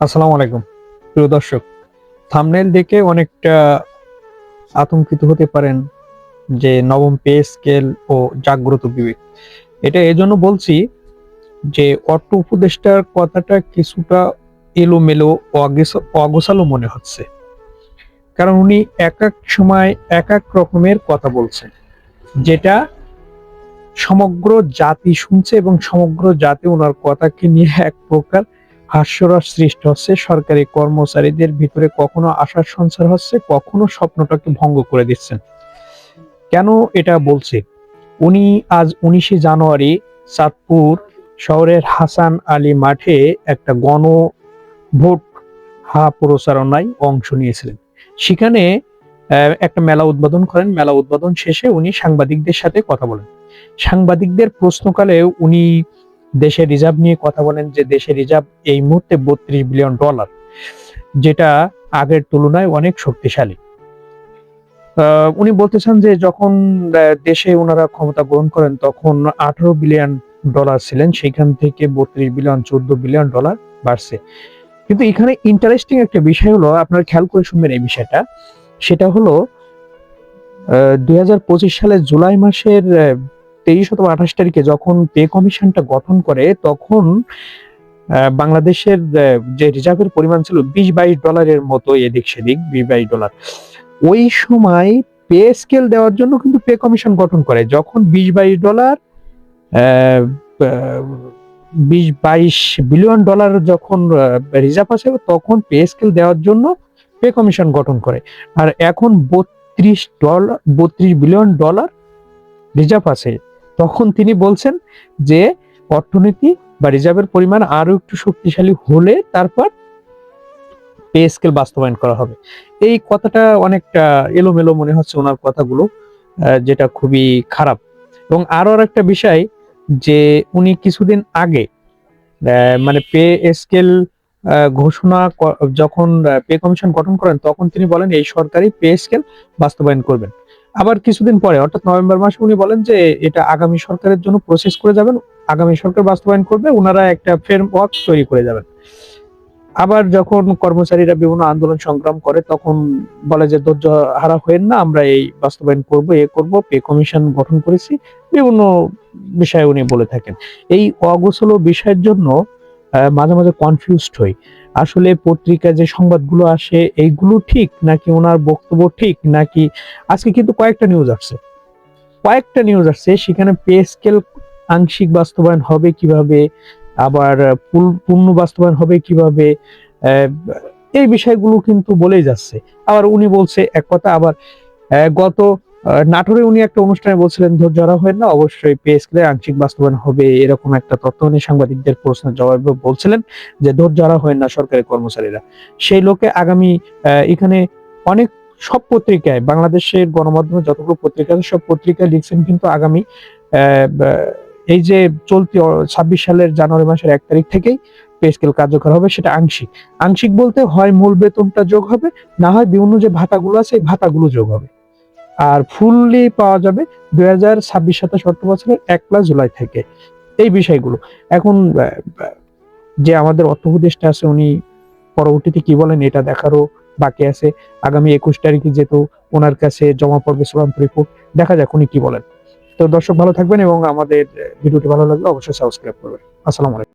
আসসালামু আলাইকুম। প্রিয় দর্শক থাম্বনেল দেখে অনেকটা আতঙ্কিত হতে পারেন যে নবম পে স্কেল ও জাগ্রত বিবেক। এটা এজন্য বলছি যে অর্থ উপদেষ্টার কথাটা কিছুটা এলোমেলো অগোছালো মনে হচ্ছে। কারণ উনি এক এক সময় এক এক রকমের কথা বলছেন, যেটা সমগ্র জাতি শুনছে এবং সমগ্র জাতি ওনার কথাকে নিয়ে এক প্রকার হাস্যরস সৃষ্টি হচ্ছে, সরকারি কর্মচারীদের ভিতরে কখনো আশার সঞ্চার হচ্ছে, কখনো স্বপ্নটাকে ভঙ্গ করে দিচ্ছেন। কেন এটা বলছে? উনি আজ উনিশে জানুয়ারি চাঁদপুর শহরের হাসান আলী মাঠে একটা গণ ভোট হা প্রচারণায় অংশ নিয়েছিলেন। সেখানে একটা মেলা উদ্বোধন করেন। মেলা উদ্বোধন শেষে উনি সাংবাদিকদের সাথে কথা বলেন। সাংবাদিকদের প্রশ্নকালে উনি দেশের রিজার্ভ নিয়ে কথা বলেন যে দেশের রিজার্ভ এই মুহূর্তে বত্রিশ বিলিয়ন ডলার যেটা আগের তুলনায় অনেক শক্তিশালী। উনি বলতেছেন যে যখন দেশে ওনারা ক্ষমতা গ্রহণ করেন তখন আঠারো বিলিয়ন ডলার ছিলেন সেখান থেকে বত্রিশ বিলিয়ন চোদ্দ বিলিয়ন ডলার বাড়ছে। কিন্তু এখানে ইন্টারেস্টিং একটা বিষয় হলো, আপনার খেয়াল করে শুনবেন এই বিষয়টা, সেটা হলো দুই হাজার পঁচিশ সালের জুলাই মাসের তেইশ অথবা আঠাশ তারিখে যখন পে কমিশনটা গঠন করে, তখন বাংলাদেশের যে রিজার্ভের পরিমাণ ছিল বিশ বাইশ ডলারের মতো এদিক সেদিক, বিশ বাইশ ডলার। ওই সময় পে স্কেল দেওয়ার জন্য কিন্তু পে কমিশন গঠন করে। যখন বিশ বাইশ ডলার বিশ বাইশ বিলিয়ন ডলার যখন রিজার্ভ আছে, তখন পে স্কেল দেওয়ার জন্য পে কমিশন গঠন করে। আর এখন বত্রিশ ডলার, বত্রিশ বিলিয়ন ডলার রিজার্ভ আছে। তখন তিনি বলছেন যে অর্থনীতি বা রিজার্ভের পরিমাণ আরও একটু শক্তিশালী হলে তারপর পে স্কেল বাস্তবায়ন করা হবে। এই কথাটা অনেকটা এলোমেলো মনে হচ্ছে ওনার কথাগুলো যেটা খুবই খারাপ। এবং আরও একটা বিষয় যে উনি কিছুদিন আগে মানে পে স্কেল ঘোষণা যখন পে কমিশন গঠন করেন, তখন তিনি বলেন এই সরকারি পে স্কেল বাস্তবায়ন করবেন। আবার কিছুদিন পরে, অর্থাৎ নভেম্বর মাসে উনি বলেন যে এটা আগামী সরকারের জন্য প্রসেস করে যাবেন, আগামী সরকার বাস্তবায়ন করবে ওনারা একটা ফ্রেমওয়ার্ক তৈরি করে যাবেন। আবার যখন কর্মচারীরা বিভিন্ন আন্দোলন সংগ্রাম করে, তখন বলে যে, ধৈর্য হারা হয়েন না, আমরা এই বাস্তবায়ন করব, এ করব, পে কমিশন গঠন করেছি। বিভিন্ন বিষয়ে উনি বলে থাকেন। এই অগোছলো বিষয়ের জন্য মাঝে মাঝে কনফিউজড হই। আসলে পত্রিকায় যে সংবাদগুলো আসে, এইগুলো ঠিক নাকি ওনার বক্তব্য ঠিক নাকি? আজকে কিন্তু কয়েকটা নিউজ আসছে। কয়েকটা নিউজ আসছে, সেখানে পে স্কেল আংশিক বাস্তবায়ন হবে কীভাবে? আবার পূর্ণ বাস্তবায়ন হবে কীভাবে? এই বিষয়গুলো কিন্তু বলেই যাচ্ছে। আবার উনি বলছে, এক কথা, আবার গত নাটোরে উনি একটা অনুষ্ঠানে বলছিলেন ধৈর্য হারা হয় না, অবশ্যই পে স্কেলে আংশিক বাস্তবায়ন হবে, এরকম একটা তথ্য উনি সাংবাদিকদের প্রশ্নের জবাবে বলছিলেন যে ধৈর্য হারা হয় না, সরকারি কর্মচারীরা। সেই লোকে আগামী এখানে অনেক, সব পত্রিকায়, বাংলাদেশের গণমাধ্যমে যতগুলো পত্রিকা আছে, সব পত্রিকায় লিখছেন কিন্তু আগামী এই যে চলতি ছাব্বিশ সালের জানুয়ারি মাসের এক তারিখ থেকেই পে স্কেল কার্যকর হবে, সেটা আংশিক। আংশিক বলতে হয়, মূল বেতনটা যোগ হবে, না হয় বিভিন্ন যে ভাতাগুলো আছে, এই ভাতাগুলো যোগ হবে। আর ফুললি পাওয়া যাবে দুই হাজার ছাব্বিশ সাতাশ অর্থ বছরের এক প্লাস জুলাই থেকে। এই বিষয়গুলো। এখন যে আমাদের অর্থ উপদেষ্টা আছে, উনি পরবর্তীতে কি বলেন এটা দেখারও বাকি আছে। আগামী একুশ তারিখে যেহেতু ওনার কাছে জমা পড়বে চূড়ান্ত রিপোর্ট দেখা যাক উনি কি বলেন। তো দর্শক ভালো থাকবেন এবং আমাদের ভিডিওটি ভালো লাগলে অবশ্যই সাবস্ক্রাইব করবেন। আসসালামু আলাইকুম।